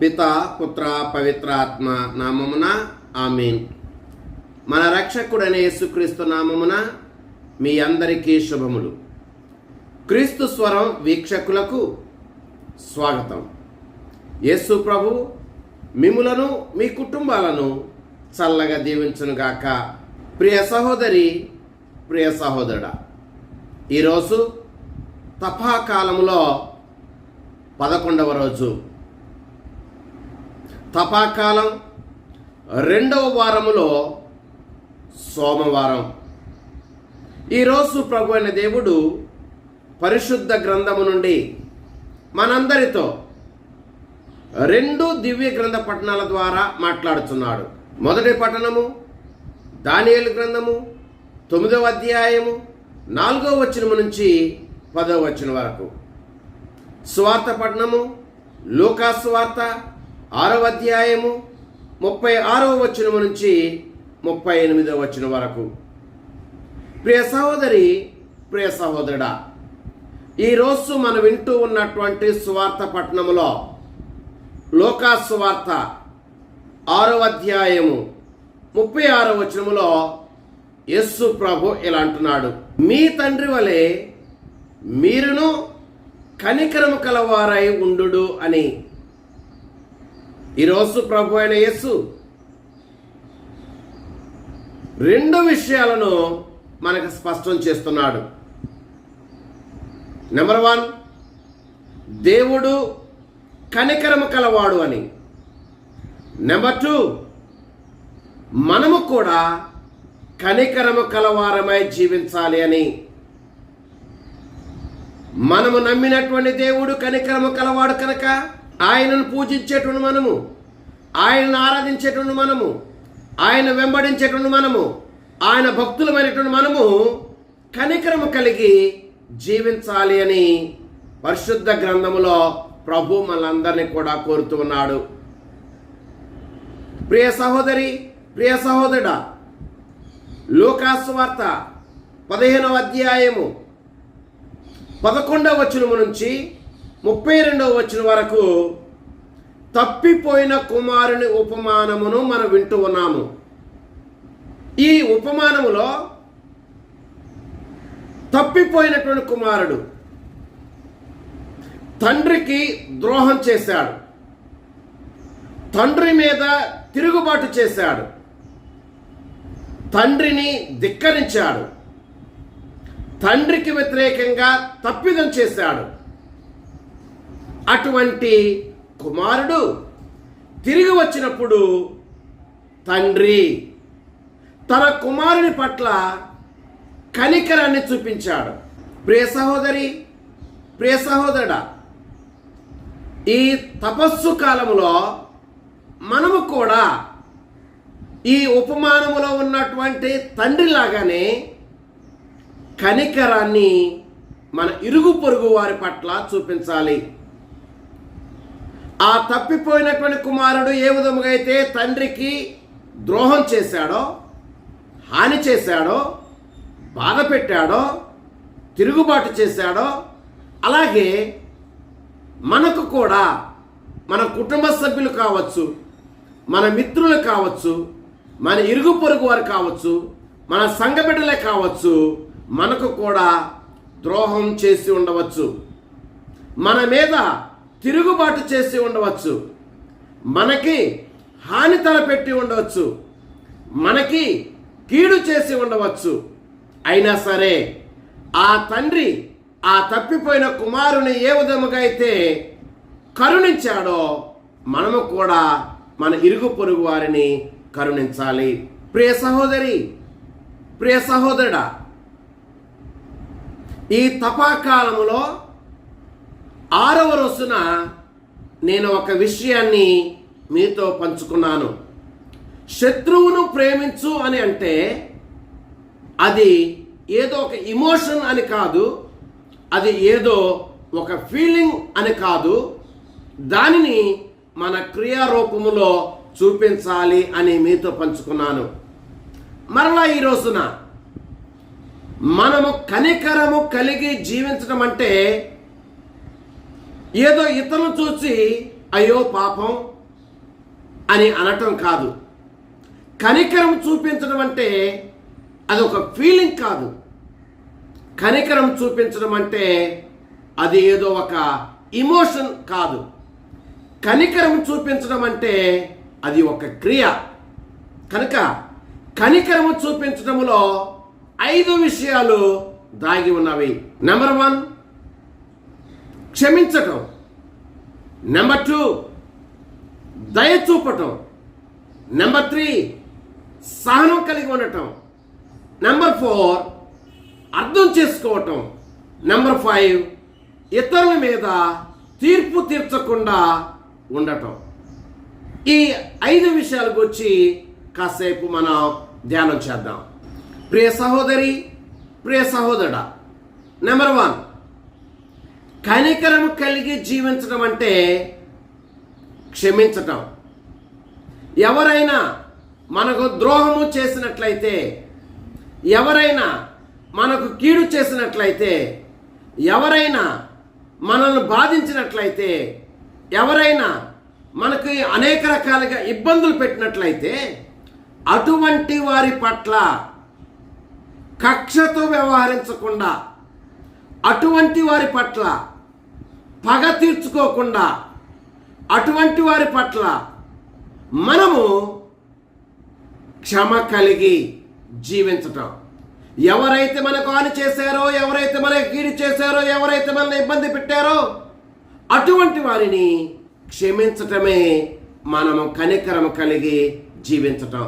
పిత పుత్ర పవిత్రాత్మ నామమున ఆమెన్. మన రక్షకుడైన యేసుక్రీస్తు నామమున మీ అందరికీ శుభములు. క్రీస్తు స్వరం వీక్షకులకు స్వాగతం. యేసు ప్రభు మిములను మీ కుటుంబాలను చల్లగా దీవించునుగాక ప్రియ సహోదరి ప్రియ సహోదరుడా ఈరోజు తపాకాలంలో పదకొండవ రోజు తపాకాలం రెండవ వారములో సోమవారం. ఈరోజు ప్రభు అయిన దేవుడు పరిశుద్ధ గ్రంథము నుండి మనందరితో రెండు దివ్య గ్రంథ పట్టణాల ద్వారా మాట్లాడుతున్నాడు. మొదటి పట్టణము దానియలు గ్రంథము తొమ్మిదవ అధ్యాయము నాలుగవ వచనము నుంచి పదవ వచనం వరకు. స్వార్థ పట్టణము లూకా స్వార్థ ఆరవ అధ్యాయము ముప్పై ఆరవ వచనము నుంచి ముప్పై ఎనిమిదవ వచనం వరకు. ప్రియ సహోదరి ప్రియ సహోదరుడా ఈరోజు మనం వింటూ ఉన్నటువంటి సువార్త పట్టణములో లోకా సువార్త ఆరో అధ్యాయము ముప్పై ఆరో వచనములో యస్సు ప్రభు ఇలా అంటున్నాడు మీ తండ్రి వలె మీరును కనికరము కలవారై ఉండు అని. ఈరోజు ప్రభు అయిన యేసు రెండు విషయాలను మనకు స్పష్టం చేస్తున్నాడు. నెంబర్ వన్ దేవుడు కనికరము కలవాడు అని. నెంబర్ టూ మనము కూడా కనికరము కలవారమై జీవించాలి అని. మనము నమ్మినటువంటి దేవుడు కనికరము కలవాడు కనుక ఆయనను పూజించేటువంటి మనము ఆయనను ఆరాధించేటువంటి మనము ఆయన వెంబడించేటువంటి మనము ఆయన భక్తులమైనటువంటి మనము కనికరము కలిగి జీవించాలి అని పరిశుద్ధ గ్రంథములో ప్రభు మనందరినీ కూడా కోరుతూ ఉన్నాడు. ప్రియ సహోదరి ప్రియ సహోదరుడా లోకాసు వార్త పదిహేనవ అధ్యాయము పదకొండవ వచనము నుంచి ముప్పై రెండవ వచ్చిన వరకు తప్పిపోయిన కుమారుని ఉపమానమును మనం వింటూ ఉన్నాము. ఈ ఉపమానములో తప్పిపోయినటువంటి కుమారుడు తండ్రికి ద్రోహం చేశాడు. తండ్రి మీద తిరుగుబాటు చేశాడు. తండ్రిని ధిక్కరించాడు. తండ్రికి వ్యతిరేకంగా తప్పిదం చేశాడు. అటువంటి కుమారుడు తిరిగి వచ్చినప్పుడు తండ్రి తన కుమారుని పట్ల కనికరాన్ని చూపించాడు. ప్రియ సహోదరి ప్రియ సహోదరుడా ఈ తపస్సు కాలంలో మనము కూడా ఈ ఉపమానములో ఉన్నటువంటి తండ్రి లాగానే కనికరాన్ని మన ఇరుగు పొరుగు వారి పట్ల చూపించాలి. ఆ తప్పిపోయినటువంటి కుమారుడు ఏ విధముగా అయితే తండ్రికి ద్రోహం చేశాడో హాని చేశాడో బాధ పెట్టాడో తిరుగుబాటు చేశాడో అలాగే మనకు కూడా మన కుటుంబ సభ్యులు కావచ్చు మన మిత్రులు కావచ్చు మన ఇరుగు పొరుగు వారు కావచ్చు మన సంఘబిడ్డలే కావచ్చు మనకు కూడా ద్రోహం చేసి ఉండవచ్చు. మన మీద తిరుగుబాటు చేసి ఉండవచ్చు. మనకి హాని తలపెట్టి ఉండవచ్చు. మనకి కీడు చేసి ఉండవచ్చు. అయినా సరే ఆ తండ్రి ఆ తప్పిపోయిన కుమారుని ఏ విధముగా అయితే కరుణించాడో మనము కూడా మన ఇరుగు పొరుగు వారిని కరుణించాలి. ప్రియ సహోదరి ప్రియ సహోదరుడా ఈ తపాకాలములో ఆరవ రోజున నేను ఒక విషయాన్ని మీతో పంచుకున్నాను. శత్రువును ప్రేమించు అని అంటే అది ఏదో ఒక ఇమోషన్ అని కాదు అది ఏదో ఒక ఫీలింగ్ అని కాదు దానిని మన క్రియారూపములో చూపించాలి అని మీతో పంచుకున్నాను. మరలా ఈ రోజున మనము కనికరము కలిగి జీవించడం అంటే ఏదో ఇతరులు చూసి అయ్యో పాపం అని అనటం కాదు. కనికరం చూపించడం అంటే అది ఒక ఫీలింగ్ కాదు. కనికరం చూపించడం అంటే అది ఏదో ఒక ఇమోషన్ కాదు. కనికరం చూపించడం అంటే అది ఒక క్రియ. కనుక కనికరము చూపించడంలో ఐదు విషయాలు దాగి ఉన్నవి. నెంబర్ వన్ క్షమించటం. నెంబర్ టూ దయ చూపటం. నెంబర్ త్రీ సహనం కలిగి ఉండటం. నెంబర్ ఫోర్ అర్థం చేసుకోవటం. నెంబర్ ఫైవ్ ఇతరుల మీద తీర్పు తీర్చకుండా ఉండటం. ఈ ఐదు విషయాల గురించి కాసేపు మనం ధ్యానం చేద్దాం. ప్రియ సహోదరి ప్రియ సహోదరుడా నెంబర్ వన్ కనికరం కలిగి జీవించడం అంటే క్షమించటం. ఎవరైనా మనకు ద్రోహము చేసినట్లయితే ఎవరైనా మనకు కీడు చేసినట్లయితే ఎవరైనా మనల్ని బాధించినట్లయితే ఎవరైనా మనకి అనేక రకాలుగా ఇబ్బందులు పెట్టినట్లయితే అటువంటి వారి పట్ల కక్షతో వ్యవహరించకుండా అటువంటి వారి పట్ల పగ తీర్చుకోకుండా అటువంటి వారి పట్ల మనము క్షమ కలిగి జీవించటం. ఎవరైతే మనకు హాని చేశారో ఎవరైతే మనకి కీడు చేశారో ఎవరైతే మనల్ని ఇబ్బంది పెట్టారో అటువంటి వారిని క్షమించటమే మనము కనికరం కలిగి జీవించటం.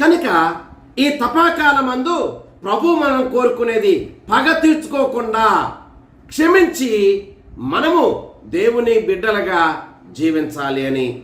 కనుక ఈ తపాకాలమందు ప్రభు మనం కోరుకునేది పగ తీర్చుకోకుండా క్షమించి మనము దేవుని బిడ్డలుగా జీవించాలి అని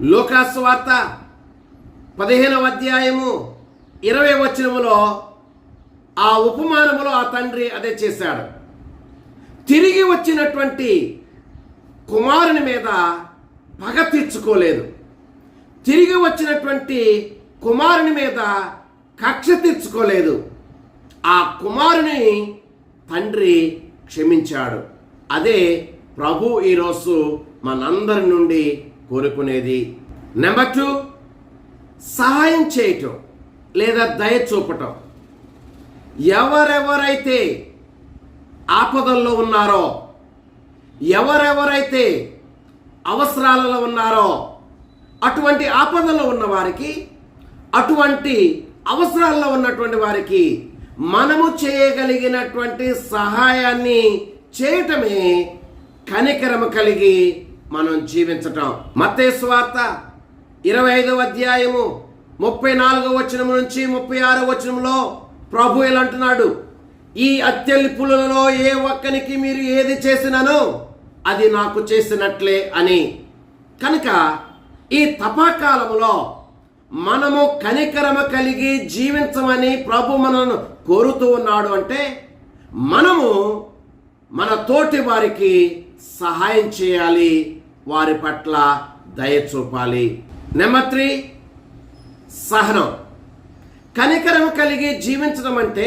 లోకాస్వార్త పదిహేనవ అధ్యాయము ఇరవై వచనములో ఆ ఉపమానములో ఆ తండ్రి అదే చేశాడు. తిరిగి వచ్చినటువంటి కుమారుని మీద పగ తీర్చుకోలేదు. తిరిగి వచ్చినటువంటి కుమారుని మీద కక్ష తీర్చుకోలేదు. ఆ కుమారుని తండ్రి క్షమించాడు. అదే ప్రభు ఈరోజు మనందరి నుండి కోరుకునేది. నెంబర్ టూ సహాయం చేయటం లేదా దయ చూపటం. ఎవరెవరైతే ఆపదల్లో ఉన్నారో ఎవరెవరైతే అవసరాలలో ఉన్నారో అటువంటి ఆపదలో ఉన్న వారికి అటువంటి అవసరాల్లో ఉన్నటువంటి వారికి మనము చేయగలిగినటువంటి సహాయాన్ని చేయటమే కనికరము కలిగి మనం జీవించటం. మత్తేసు వార్త ఇరవై ఐదవ అధ్యాయము ముప్పై నాలుగో వచనం నుంచి ముప్పై ఆరో వచనంలో ప్రభు ఇలా అంటున్నాడు. ఈ అత్యల్పులలో ఏ ఒక్కనికి మీరు ఏది చేసినను అది నాకు చేసినట్లే అని. కనుక ఈ తపాకాలములో మనము కనికరమ కలిగి జీవించమని ప్రభు మనను కోరుతూ ఉన్నాడు అంటే మనము మన తోటి వారికి సహాయం చేయాలి వారి పట్ల దయ చూపాలి. నెంబర్ త్రీ సహనం. కనికరం కలిగి జీవించడం అంటే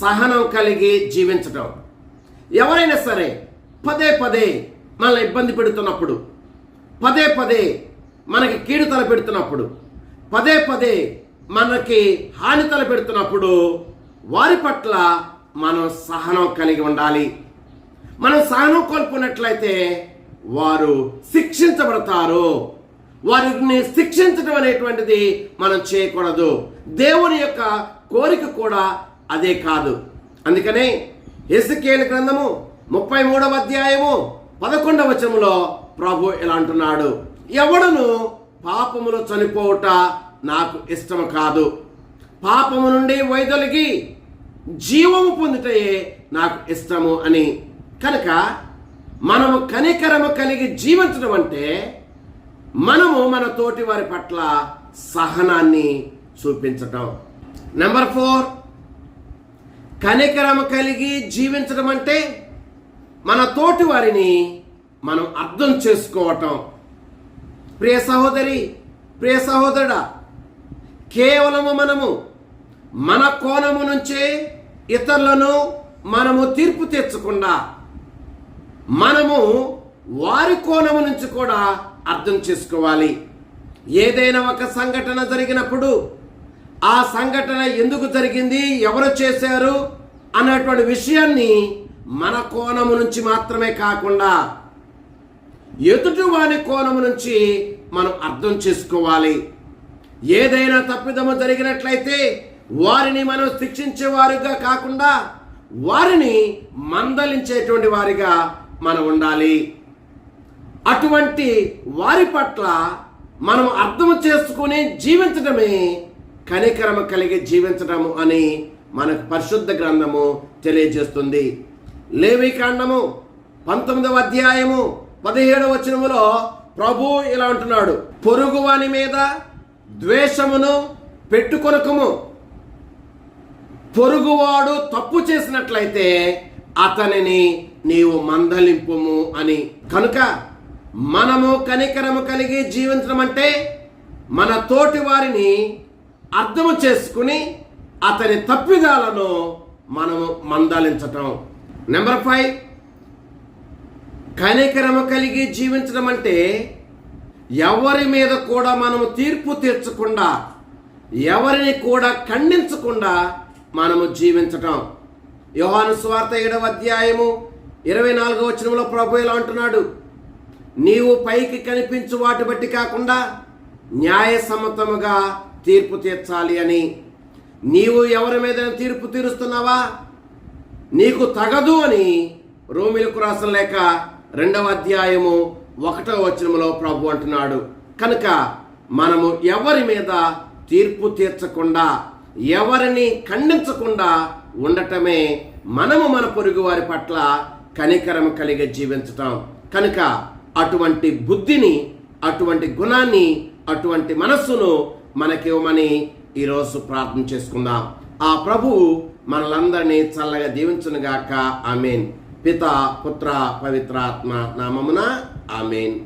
సహనం కలిగి జీవించడం. ఎవరైనా సరే పదే పదే మనల్ని ఇబ్బంది పెడుతున్నప్పుడు పదే పదే మనకి కీడు తలపెడుతున్నప్పుడు పదే పదే మనకి హాని తల పెడుతున్నప్పుడు వారి పట్ల మనం సహనం కలిగి ఉండాలి. మనం సహనం కోల్పోయినట్లయితే వారు శిక్షించబడతారు. వారిని శిక్షించడం అనేటువంటిది మనం చేయకూడదు. దేవుని యొక్క కోరిక కూడా అదే కాదు. అందుకనే ఎస్కేల్ గ్రంథము ముప్పై మూడవ అధ్యాయము పదకొండవ వచనంలో ప్రభు ఇలా అంటున్నాడు. ఎవడను పాపములో చనిపోవుట నాకు ఇష్టం కాదు. పాపము నుండి వైదొలిగి జీవము పొందుటయే నాకు ఇష్టము అని కనుక మనము కనికరము కలిగి జీవించడం అంటే మనము మన తోటి వారి పట్ల సహనాన్ని చూపించటం. నెంబర్ ఫోర్ కనికరము కలిగి జీవించడం అంటే మన తోటి వారిని మనం అర్థం చేసుకోవటం. ప్రియ సహోదరి ప్రియ సహోదరుడా కేవలము మనము మన కోణము నుంచే ఇతరులను మనము తీర్పు తెచ్చకుండా మనము వారి కోణము నుంచి కూడా అర్థం చేసుకోవాలి. ఏదైనా ఒక సంఘటన జరిగినప్పుడు ఆ సంఘటన ఎందుకు జరిగింది ఎవరు చేశారు అన్నటువంటి విషయాన్ని మన కోణము నుంచి మాత్రమే కాకుండా ఎదుటి వారి కోణము నుంచి మనం అర్థం చేసుకోవాలి. ఏదైనా తప్పిదము జరిగినట్లయితే వారిని మనం శిక్షించే వారిగా కాకుండా వారిని మందలించేటువంటి వారిగా మనం ఉండాలి. అటువంటి వారి పట్ల మనం అర్థం చేసుకుని జీవించడమే కనికరమ కలిగి జీవించడము అని మనకు పరిశుద్ధ గ్రంథము తెలియజేస్తుంది. లేవి కాండము పంతొమ్మిదవ అధ్యాయము పదిహేడవ వచనములో ప్రభు ఇలా అంటున్నాడు పొరుగువాని మీద ద్వేషమును పెట్టుకొనకము. పొరుగువాడు తప్పు చేసినట్లయితే అతనిని నీవు మందలింపుము అని. కనుక మనము కనికరము కలిగి జీవించడం అంటే మన తోటి వారిని అర్థము చేసుకుని అతని తప్పిదాలను మనము మందలించటం. Number five. కనికరము కలిగి జీవించడం అంటే ఎవరి మీద కూడా మనము తీర్పు తీర్చకుండా ఎవరిని కూడా ఖండించకుండా మనము జీవించటం. యోహాను స్వార్థ ఏడవ అధ్యాయము ఇరవై నాలుగో వచనంలో ప్రభు ఇలా అంటున్నాడు. నీవు పైకి కనిపించు వాటి బట్టి కాకుండా న్యాయసమ్మతముగా తీర్పు తీర్చాలి అని. నీవు ఎవరి మీద తీర్పు తీరుస్తున్నావా? నీకు తగదు అని రోమిలకు రాసిన లేక రెండవ అధ్యాయము ఒకటో వచనంలో ప్రభు అంటున్నాడు. కనుక మనము ఎవరి మీద తీర్పు తీర్చకుండా ఎవరిని ఖండించకుండా ఉండటమే మనము మన పొరుగు వారి పట్ల కనికరం కలిగి జీవించటం కనుక అటువంటి బుద్ధిని అటువంటి గుణాన్ని అటువంటి మనస్సును మనకివ్వమని ఈరోజు ప్రార్థన చేసుకుందాం. ఆ ప్రభువు మనలందరినీ చల్లగా దీవించునుగాక. ఆమెన్. పిత పుత్ర పవిత్రాత్మ నామమున ఆమెన్.